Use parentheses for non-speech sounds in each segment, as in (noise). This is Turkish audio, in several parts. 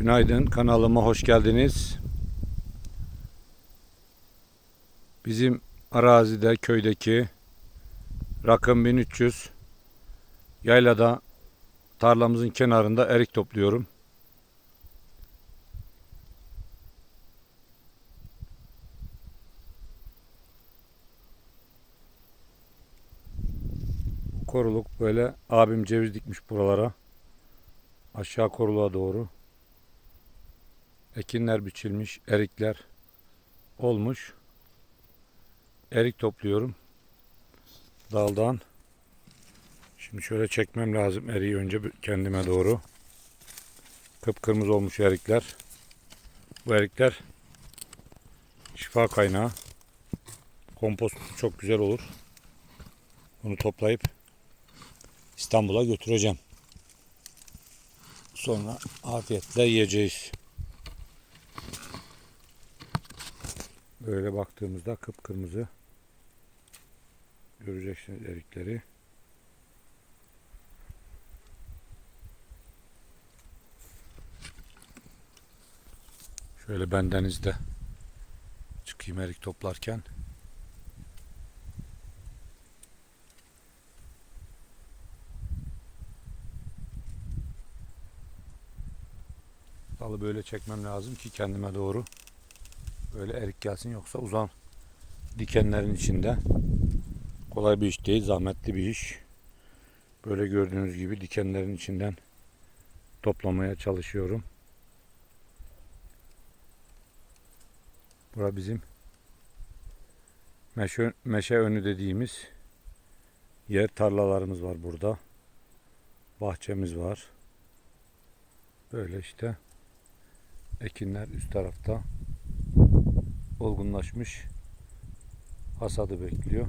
Günaydın kanalıma hoş geldiniz. Bizim arazide köydeki rakım 1300 yaylada tarlamızın kenarında erik topluyorum. Koruluk böyle abim ceviz dikmiş buralara. Aşağı koruluğa doğru. Ekinler biçilmiş, erikler olmuş. Erik topluyorum. Daldan. Şimdi şöyle çekmem lazım eriği önce kendime doğru. Kıpkırmızı olmuş erikler. Bu erikler şifa kaynağı. Kompost çok güzel olur. Bunu toplayıp İstanbul'a götüreceğim. Sonra afiyetle yiyeceğiz. Böyle baktığımızda kıpkırmızı göreceksiniz erikleri. Şöyle bendenizde çıkayım erik toplarken. Dalı böyle çekmem lazım ki kendime doğru böyle erik gelsin yoksa uzan dikenlerin içinde. Kolay bir iş değil zahmetli bir iş. Böyle gördüğünüz gibi dikenlerin içinden toplamaya çalışıyorum. Bura bizim meşe, meşe önü dediğimiz yer. Tarlalarımız var burada. Bahçemiz var. Böyle işte ekinler üst tarafta olgunlaşmış hasadı bekliyor.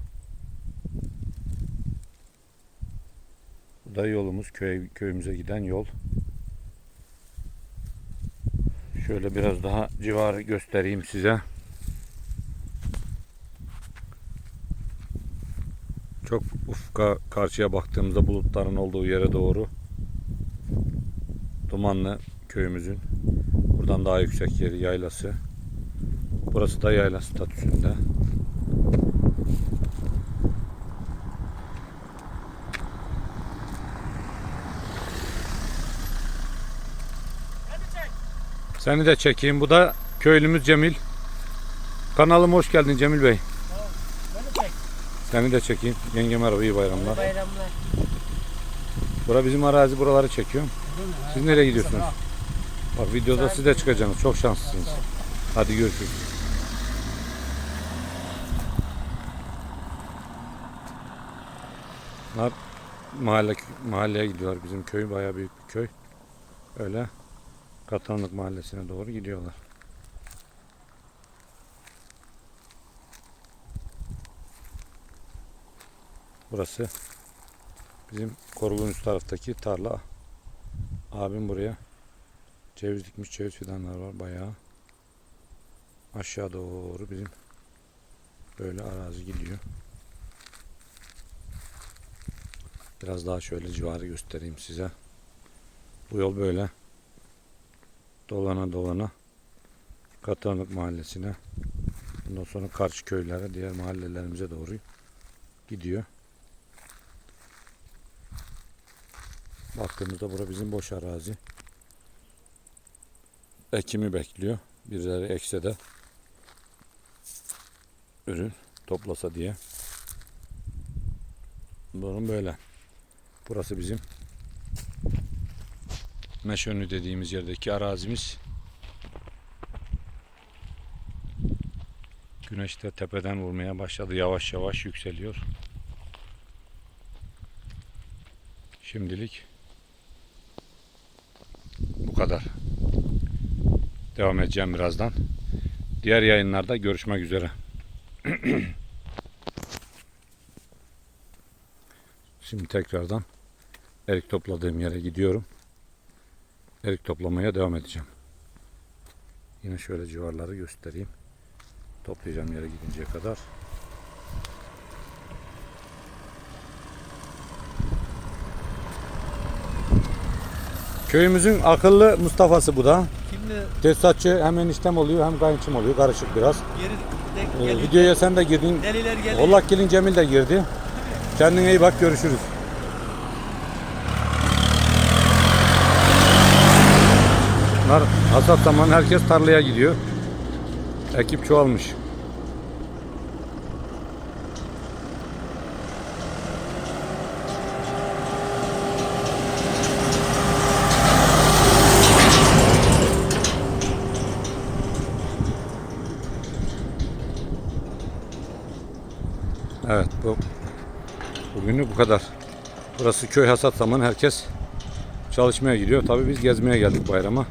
Bu da yolumuz köy, köyümüze giden yol. Şöyle biraz daha civarı göstereyim size. Çok ufka karşıya baktığımızda bulutların olduğu yere doğru Dumanlı köyümüzün buradan daha yüksek yeri yaylası. Burası da yayla statüsünde. Seni de çekeyim. Bu da köylümüz Cemil. Kanalıma hoş geldin Cemil Bey. Beni çek. Seni de çekeyim. Yenge merhaba iyi bayramlar. Bayramlar. Bura bizim arazi buraları çekiyorum. Siz nereye gidiyorsunuz? Bak videoda siz de çıkacaksınız. Çok şanslısınız. Hadi görüşürüz. Bunlar mahalle, mahalleye gidiyorlar. Bizim köy bayağı büyük bir köy. Öyle Katanlık mahallesine doğru gidiyorlar. Burası bizim koruluğun üst taraftaki tarla. Abim buraya ceviz dikmiş ceviz fidanlar var bayağı. Aşağı doğru bizim böyle arazi gidiyor. Biraz daha şöyle civarı göstereyim size. Bu yol böyle dolana dolana Katanlık mahallesine ondan sonra karşı köylere diğer mahallelerimize doğru gidiyor. Baktığımızda bura bizim boş arazi. Ekimi bekliyor. Birileri ekse de ürün toplasa diye. Durum böyle. Burası bizim Meşönlü dediğimiz yerdeki arazimiz. Güneş de tepeden vurmaya başladı. Yavaş yavaş yükseliyor. Şimdilik bu kadar. Devam edeceğim birazdan. Diğer yayınlarda görüşmek üzere. (clears throat) Şimdi tekrardan erik topladığım yere gidiyorum. Erik toplamaya devam edeceğim. Yine şöyle civarları göstereyim. Toplayacağım yere gidinceye kadar. Köyümüzün akıllı Mustafa'sı bu da. Şimdi Tesisatçı hem eniştem oluyor hem kayınçım oluyor. Karışık biraz. geri Ee, de, gel- videoya sen de girdin. deliler geliyor. Ollak gelin Cemil de girdi. Kendine iyi bak görüşürüz. Bunlar hasat zamanı herkes tarlaya gidiyor. Ekip çoğalmış. Evet bu bugünü bu kadar. Burası köy hasat zamanı herkes çalışmaya gidiyor. Tabii biz gezmeye geldik bayrama.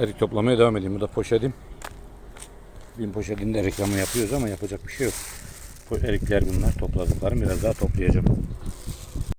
Erik toplamaya devam edeyim. Bu da poşetim. Bin poşetinde reklamı yapıyoruz ama yapacak bir şey yok. Erikler bunlar topladıklarım biraz daha toplayacağım.